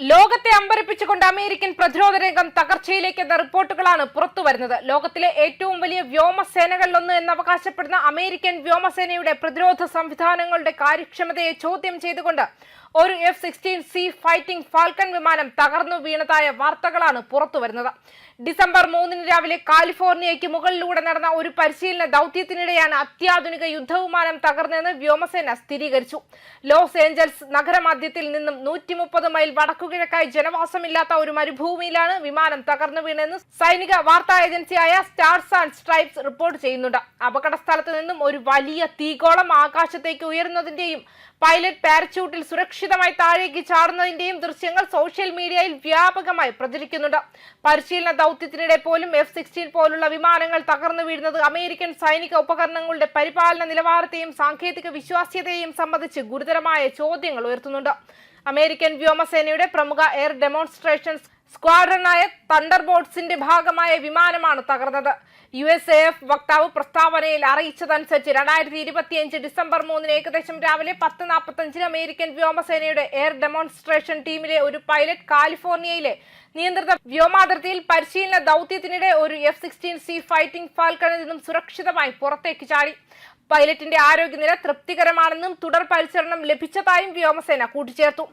ലോകത്തെ അമ്പരപ്പിച്ചുകൊണ്ട് അമേരിക്കൻ പ്രതിരോധ രംഗം തകർച്ചയിലേക്കെന്ന റിപ്പോർട്ടുകളാണ് പുറത്തുവരുന്നത് ലോകത്തിലെ ഏറ്റവും വലിയ വ്യോമസേനകളിലൊന്ന് എന്ന് അവകാശപ്പെടുന്ന അമേരിക്കൻ വ്യോമസേനയുടെ പ്രതിരോധ സംവിധാനങ്ങളുടെ കാര്യക്ഷമതയെ ചോദ്യം ചെയ്തുകൊണ്ട് ഒരു F sixteen C fighting Falcon വിമാനം തകർന്നു വീണതായ വാർത്തകളാണ് പുറത്തുവരുന്നത് ഡിസംബർ മൂന്നിന് രാവിലെ കാലിഫോർണിയയ്ക്ക് മുകളിലൂടെ നടന്ന ഒരു പരിശീലന ദൗത്യത്തിനിടെയാണ് അത്യാധുനിക യുദ്ധവിമാനം തകർന്നതെന്ന് വ്യോമസേന സ്ഥിരീകരിച്ചു. ലോസ് ഏഞ്ചൽസ് നഗരമധ്യത്തിൽ നിന്നും നൂറ്റി മുപ്പത് മൈൽ വടക്കുകിഴക്കായി ജനവാസമില്ലാത്ത ഒരു മരുഭൂമിയിലാണ് വിമാനം തകർന്നു വീണതെന്ന് സൈനിക വാർത്താ ഏജൻസിയായ സ്റ്റാർസ് ആൻഡ് സ്ട്രൈപ്സ് റിപ്പോർട്ട് ചെയ്യുന്നുണ്ട്. അപകട സ്ഥലത്ത് നിന്നും ഒരു വലിയ തീകോളം ആകാശത്തേക്ക് ഉയരുന്നതിന്റെയും പൈലറ്റ് പാരച്യൂട്ടിൽ സുരക്ഷിതമായി താഴേക്ക് ചാടുന്നതിന്റെയും ദൃശ്യങ്ങൾ സോഷ്യൽ മീഡിയയിൽ വ്യാപകമായി പ്രചരിക്കുന്നുണ്ട്. പരിശീലന ദൗത്യത്തിനിടെ പോലും എഫ് സിക്സ്റ്റീൻ പോലുള്ള വിമാനങ്ങൾ തകർന്നു വീഴുന്നത് അമേരിക്കൻ സൈനിക ഉപകരണങ്ങളുടെ പരിപാലന നിലവാരത്തെയും സാങ്കേതിക വിശ്വാസ്യതയെയും സംബന്ധിച്ച് ഗുരുതരമായ ചോദ്യങ്ങൾ ഉയർത്തുന്നുണ്ട്. അമേരിക്കൻ വ്യോമസേനയുടെ പ്രമുഖ എയർ ഡെമോൺസ്ട്രേഷൻ സ്ക്വാഡ്രനായ തണ്ടർ ബോട്ട്സിന്റെ ഭാഗമായ വിമാനമാണ് തകർന്നത്. യു എസ് എ എഫ് വക്താവ് പ്രസ്താവനയിൽ അറിയിച്ചതനുസരിച്ച് രണ്ടായിരത്തി ഇരുപത്തിയഞ്ച് ഡിസംബർ മൂന്നിന് ഏകദേശം രാവിലെ പത്ത് നാൽപ്പത്തഞ്ചിന് അമേരിക്കൻ വ്യോമസേനയുടെ എയർ ഡെമോൺസ്ട്രേഷൻ ടീമിലെ ഒരു പൈലറ്റ് കാലിഫോർണിയയിലെ നിയന്ത്രിത വ്യോമാതിർത്തിയിൽ പരിശീലന ദൗത്യത്തിനിടെ ഒരു എഫ് സിക്സ്റ്റീൻ സി ഫൈറ്റിംഗ് ഫാൽക്കണിൽ നിന്നും സുരക്ഷിതമായി പുറത്തേക്ക് ചാടി. പൈലറ്റിന്റെ ആരോഗ്യനില തൃപ്തികരമാണെന്നും തുടർ പരിചരണം ലഭിച്ചതായും വ്യോമസേന കൂട്ടിച്ചേർത്തു.